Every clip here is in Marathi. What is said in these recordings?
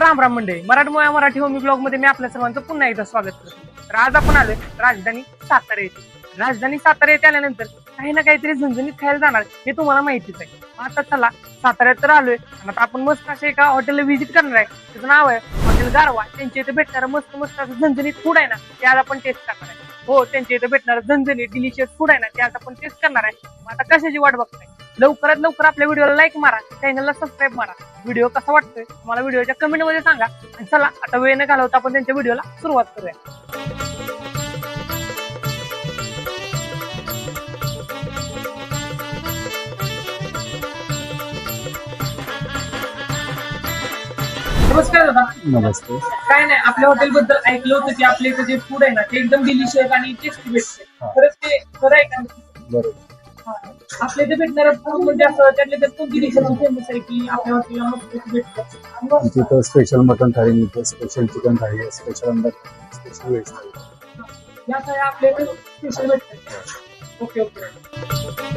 राम राम मंडळी. मराठमोळ्या मराठी होमी ब्लॉगमध्ये मी आपल्या सर्वांचं पुन्हा एकदा स्वागत करतो. तर आज आपण आलोय राजधानी सातारा येथे. राजधानी सातारा येथे आल्यानंतर काही ना काहीतरी झणझणीत खायला जाणार हे तुम्हाला माहितीच आहे. आता चला साताऱ्यात तर आलोय. आणि आता आपण मस्त असे एका हॉटेलला व्हिजिट करणार आहे. त्याचं नाव आहे हॉटेल गारवा त्यांच्या इथे भेटणार मस्त मस्त असं झणझणीत फूड आहे ना ते आज आपण टेस्ट करणार आहे. हो त्यांच्या इथे भेटणार झणझणीत डिलिशियस फूड आहे ना ते आज आपण टेस्ट करणार आहे. आता कशाची वाट बघताय? लवकरात लवकर आपल्या व्हिडिओला लाईक मारा चॅनलला सबस्क्राईब मारा. व्हिडिओ कसा वाटतोय मला व्हिडिओच्या कमेंटमध्ये सांगा. आणि चला आता वेळ न घालवता आपण त्यांच्या व्हिडिओला सुरुवात करूया. नमस्कार दादा. नमस्ते. काय नाही आपल्या हॉटेल बद्दल ऐकलं होतं की आपल्या इथं जे फूड आहे ना ते एकदम डिलिशियस आणि टेस्टी भेटते. खरंच ते खरं आहे का? बरोबर. आपल्या इथे भेटणारं फूड म्हणजे असं त्यातल्या त्यात कोणती डिश फेमस आहे की आपल्या हॉटेलला मस्त भेटतं आमच्या इथं स्पेशल मटन थाळी मिळते स्पेशल चिकन थाळी आहे स्पेशल अंडा स्पेशल व्हेज थाळी. या सगळ्या आपल्या इथे स्पेशल भेटतात ओके ओके.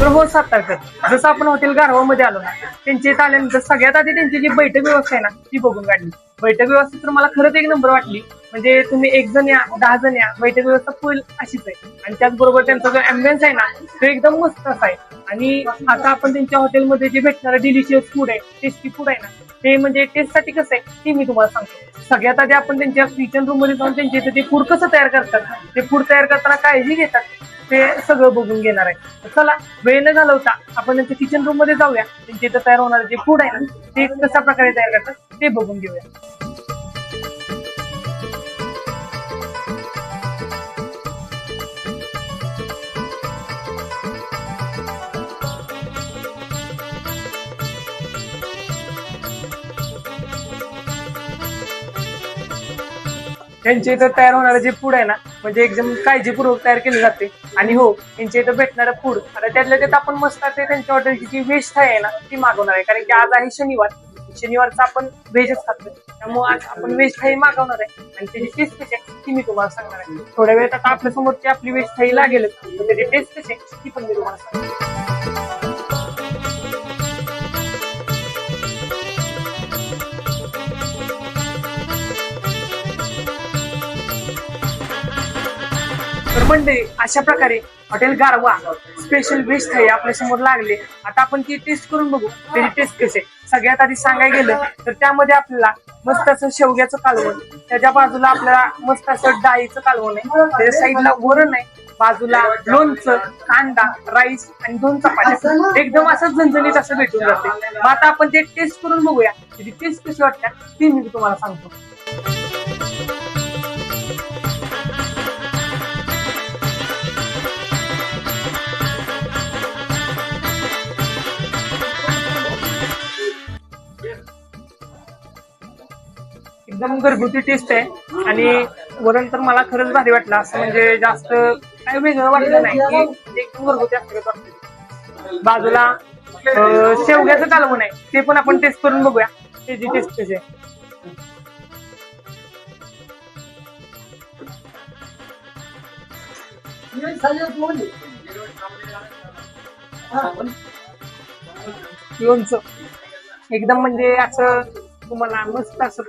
तर हो सातारकर. जसं आपण हॉटेल गारवामध्ये आलो ना त्यांची आल्यानंतर सगळ्यात आधी त्यांची जी बैठक व्यवस्था आहे ना ती बघून काढली. बैठक व्यवस्था तर मला खरंच एक नंबर वाटली. म्हणजे तुम्ही एक जण या दहा जण या बैठक व्यवस्था फुल अशीच आहे. आणि त्याचबरोबर त्यांचा जो अँबियन्स आहे ना तो एकदम मस्त असा आहे. आणि आता आपण त्यांच्या हॉटेलमध्ये जे भेटणारं डिलिशियस फूड आहे टेस्टी फूड आहे ना ते म्हणजे टेस्टसाठी कसं आहे ते मी तुम्हाला सांगतो. सगळ्यात आधी आपण त्यांच्या किचन रूममध्ये जाऊन त्यांच्या इथे ते फूड कसं तयार करतात ते फूड तयार करताना काळजी घेतात. ते सगळं बघून घेणार आहे. चला वेळ न घालवता आपण त्यांच्या किचन रूममध्ये जाऊया. त्यांच्या इथं तयार होणार जे फूड आहे ना ते कशा प्रकारे तयार करतात ते बघून घेऊया. त्यांच्या इथं तयार होणारं जे फूड आहे ना म्हणजे एकदम काळजीपूर्वक तयार केले जाते. आणि हो त्यांच्या इथं भेटणारं फूड आता त्यातल्या त्यात आपण मस्त ते त्यांच्या हॉटेलची जी व्हेज थाळी आहे ना ती मागवणार आहे. कारण की आज आहे शनिवार. शनिवारचा आपण व्हेजच खातो त्यामुळे आज आपण व्हेज थाळी मागवणार आहे. आणि त्याची टेस्ट कशी आहे ती मी तुम्हाला सांगणार आहे. थोड्या वेळात आता आपल्या समोरची आपली व्हेज थाळी लागेलच. त्याची टेस्ट कशी आहे ती पण मी तुम्हाला सांगणार मंडळी अशा प्रकारे हॉटेल गारवा स्पेशल व्हेज थाळी आपल्यासमोर लागले. आता आपण ती टेस्ट करून बघू. त्याची टेस्ट कशी आहे. सगळ्यात आधी सांगायला गेलं तर त्यामध्ये आपल्याला मस्त असं शेवग्याचं कालवण त्याच्या बाजूला आपल्याला मस्त असं डाळीचं कालवण आहे. त्याच्या साईडला वरण आहे बाजूला लोणचं कांदा राईस आणि दोन चपात्या. एकदम असं झणझणीत असं भेटून जाते. मग आता आपण ते टेस्ट करून बघूया. त्याची टेस्ट कशी वाटते ती मी तुम्हाला सांगतो. एकदम घरगुती टेस्ट आहे. आणि वरण तर मला खरंच भारी वाटलं. असं म्हणजे जास्त काय वेगळं वाटलं नाही की एकदम घरगुती असं बाजूला शेवग्याचं कालवण आहे. ते पण आपण टेस्ट करून बघूया. त्याची टेस्ट कशी आहे. लोणचं. एकदम म्हणजे असं तुम्हाला मस्त असं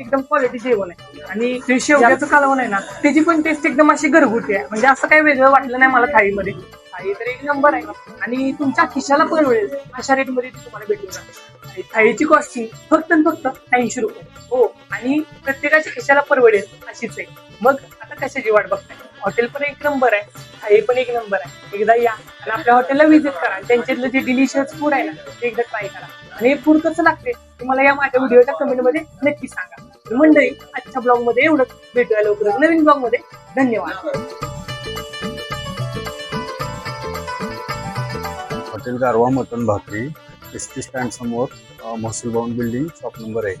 एकदम क्वालिटी जेवण आहे. आणि ते शेवग्याचं कालवण आहे ना त्याची पण टेस्ट एकदम अशी घरगुती आहे. म्हणजे असं काही वेगळं वाटलं नाही मला थाळीमध्ये. थाळी तर एक नंबर आहे. आणि तुमच्या खिशाला परवडेल अशा रेटमध्ये तुम्हाला भेटून जाईल. आणि थाळीची कॉस्टिंग फक्त आणि फक्त ऐंशी रुपये. हो आणि प्रत्येकाच्या खिशाला परवडेल अशीच आहे. मग आता कशाची वाट बघताय? हॉटेल पण एक नंबर आहे. थाळी पण एक नंबर आहे. एकदा या आणि आपल्या हॉटेलला व्हिजिट करा. आणि त्यांच्यातलं जे डिलिशियस फूड आहे ना ते एकदा ट्राय करा. आणि हे फूड कसं लागते तुम्हाला या माझ्या व्हिडिओच्या कमेंटमध्ये नक्की सांगा. मंडळी आजच्या ब्लॉगमध्ये एवढंच. भेटूया लवकरच नवीन ब्लॉगमध्ये. धन्यवाद. हॉटेल गारवा मटन भाकरी एस टी स्टँड समोर महसूल भवन बिल्डिंग शॉप नंबर आहे